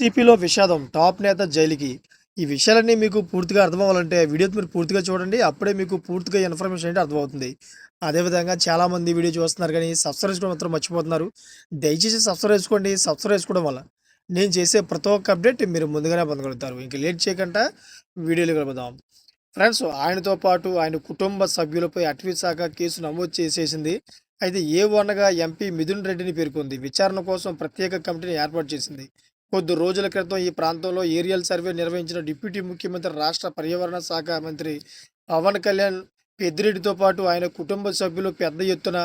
టీపీలో విషాదం టాప్ నేత జైలుకి. ఈ విషయాలన్నీ మీకు పూర్తిగా అర్థమవ్వాలంటే వీడియో మీరు పూర్తిగా చూడండి. అప్పుడే మీకు పూర్తిగా ఇన్ఫర్మేషన్ అంటే అర్థమవుతుంది. అదేవిధంగా చాలామంది వీడియో చూస్తున్నారు కానీ సబ్స్క్రైబ్ చేసుకోవడం మాత్రం మర్చిపోతున్నారు. దయచేసి సబ్స్క్రైబ్ చేసుకోండి. సబ్స్క్రైబ్ చేసుకోవడం వల్ల నేను చేసే ప్రతి ఒక్క అప్డేట్ మీరు ముందుగానే పొందగలుగుతారు. ఇంక లేట్ చేయకుండా వీడియోలు కలుపుదాం ఫ్రెండ్స్ ఆయనతో పాటు ఆయన కుటుంబ సభ్యులపై అటవీ శాఖ కేసు నమోదు చేసేసింది. అయితే ఏ వనగా ఎంపీ మిథున్ రెడ్డిని పేర్కొంది. విచారణ కోసం ప్రత్యేక కమిటీని ఏర్పాటు చేసింది. కొద్ది రోజుల క్రితం ఈ ప్రాంతంలో ఏరియల్ సర్వే నిర్వహించిన డిప్యూటీ ముఖ్యమంత్రి రాష్ట్ర పర్యావరణ శాఖ మంత్రి పవన్ కళ్యాణ్ పెద్దిరెడ్డితో పాటు ఆయన కుటుంబ సభ్యులు పెద్ద ఎత్తున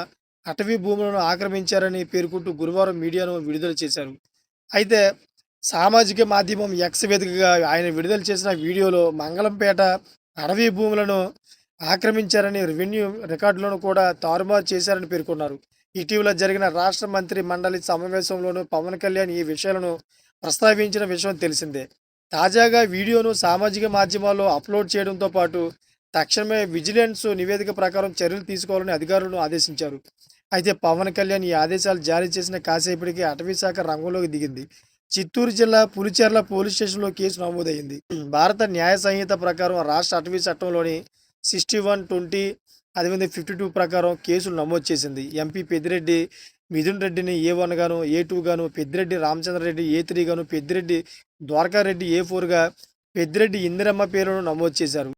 అటవీ భూములను ఆక్రమించారని పేర్కొంటూ గురువారం మీడియాను విడుదల చేశారు. అయితే సామాజిక మాధ్యమం ఎక్స్ వేదికగా ఆయన విడుదల చేసిన వీడియోలో మంగళంపేట అటవీ భూములను ఆక్రమించారని రెవెన్యూ రికార్డులను కూడా తారుమారు చేశారని పేర్కొన్నారు. ఇటీవల జరిగిన రాష్ట్ర మంత్రి మండలి సమావేశంలోనూ పవన్ కళ్యాణ్ ఈ విషయాలను ప్రస్తావించిన విషయం తెలిసిందే. తాజాగా వీడియోను సామాజిక మాధ్యమాల్లో అప్లోడ్ చేయడంతో పాటు తక్షణమే విజిలెన్స్ నివేదిక ప్రకారం చర్యలు తీసుకోవాలని అధికారులను ఆదేశించారు. అయితే పవన్ కళ్యాణ్ ఈ ఆదేశాలు జారీ చేసిన కాసేపటికి అటవీ శాఖ రంగంలోకి దిగింది. చిత్తూరు జిల్లా పులిచెర్ల పోలీస్ స్టేషన్లో కేసు నమోదైంది. భారత న్యాయ సంహిత ప్రకారం రాష్ట్ర అటవీ చట్టంలోని సిక్స్టీ వన్ ట్వంటీ అదేవిధంగా ఫిఫ్టీ టూ ప్రకారం కేసులు నమోదు చేసింది ఎంపీ పెద్దిరెడ్డి మిథున్ రెడ్డిని ఏ వన్ గాను ఏ టూ గాను పెద్దిరెడ్డి రామచంద్రరెడ్డి ఏ త్రీ గాను పెద్దిరెడ్డి ద్వారకారెడ్డి ఏ ఫోర్గా పెద్దిరెడ్డి ఇందిరమ్మ పేరును నమోదు చేశారు.